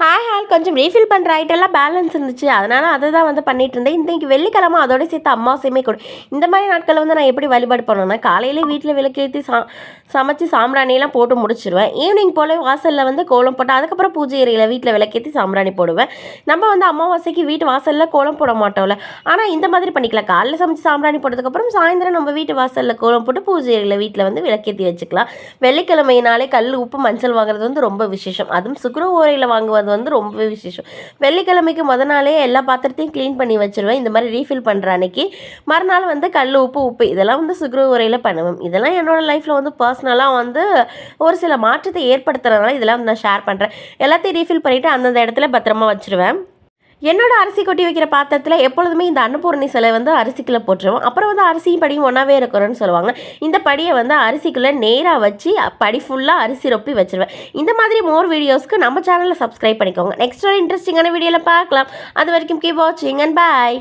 Hi, நாள் கொஞ்சம் refill பண்ணுற ஐட்டெல்லாம் பேலன்ஸ் இருந்துச்சு. அதனால் அதை தான் வந்து பண்ணிட்டு இருந்தேன். இன்றைக்கி வெள்ளிக்கிழமை அதோட சேர்த்து அம்மாவாசையுமே கொடு. இந்த மாதிரி நாட்களில் வந்து நான் எப்படி வழிபாடு பண்ணுவேன்னா காலையிலே வீட்டில் விளக்கேற்றி சா சமைச்சு சாம்பிராணியெல்லாம் போட்டு முடிச்சிடுவேன் ஈவினிங் போல் வாசலில் வந்து கோலம் போட்டு அதுக்கப்புறம் பூஜை அறையில் வீட்டில் விளக்கேற்றி சாம்பிராணி போடுவேன். நம்ம வந்து அமாவாசைக்கு வீட்டு வாசலில் கோலம் போட மாட்டோம்ல. ஆனால் இந்த மாதிரி பண்ணிக்கலாம். காலையில் சமைச்சு சாம்பிராணி போட்டதுக்கப்புறம் சாயந்தரம் நம்ம வீட்டு வாசலில் கோலம் போட்டு பூஜை அறையில் வீட்டில் வந்து விளக்கேற்றி வச்சுக்கலாம். வெள்ளிக்கிழமையினாலே கல் உப்பு மஞ்சள் வாங்குறது வந்து ரொம்ப விசேஷம். அதுவும் சுக்கர ஓரையில் வாங்குவது வந்து ரொம்ப விசேஷம். வெள்ளிக்கிழமைக்கு முத நாளே எல்லா பாத்திரத்தையும் க்ளீன் பண்ணி வச்சுருவேன். இந்த மாதிரி ரீஃபில் பண்ணுற அன்னைக்கு. மறுநாள் வந்து கல் உப்பு உப்பு. இதெல்லாம் வந்து சுக்ர உரையில் பண்ணுவேன். இதெல்லாம் என்னோடய லைஃப்பில் வந்து பர்சனலாக வந்து ஒரு சில மாற்றத்தை ஏற்படுத்துறதுனால இதெல்லாம் வந்து நான் ஷேர் பண்ணுறேன் எல்லாத்தையும் ரீஃபில் பண்ணிவிட்டு அந்தந்த இடத்துல பத்திரமா வச்சுருவேன். என்னோட அரிசி கொட்டி வைக்கிற பாத்திரத்தில் எப்பொழுதுமே இந்த அன்னபூர்ணி சிலை வந்து அரிசிக்குள்ளே போட்டுருவோம். அப்புறம் வந்து அரிசியும் படியும் ஒன்றாவே இருக்கிறோன்னு சொல்லுவாங்க. இந்த படியை வந்து அரிசிக்குள்ளே நேராக வச்சு படி ஃபுல்லாக அரிசி ரொப்பி வச்சிருவேன். இந்த மாதிரி மோர் வீடியோஸ்க்கு நம்ம சேனலில் சப்ஸ்கிரைப் பண்ணிக்கோங்க. நெக்ஸ்ட் ஒரு இன்ட்ரெஸ்டிங்கான வீடியோவில் பார்க்கலாம். அது வரைக்கும் கீப் வாட்சிங் அண்ட் பாய்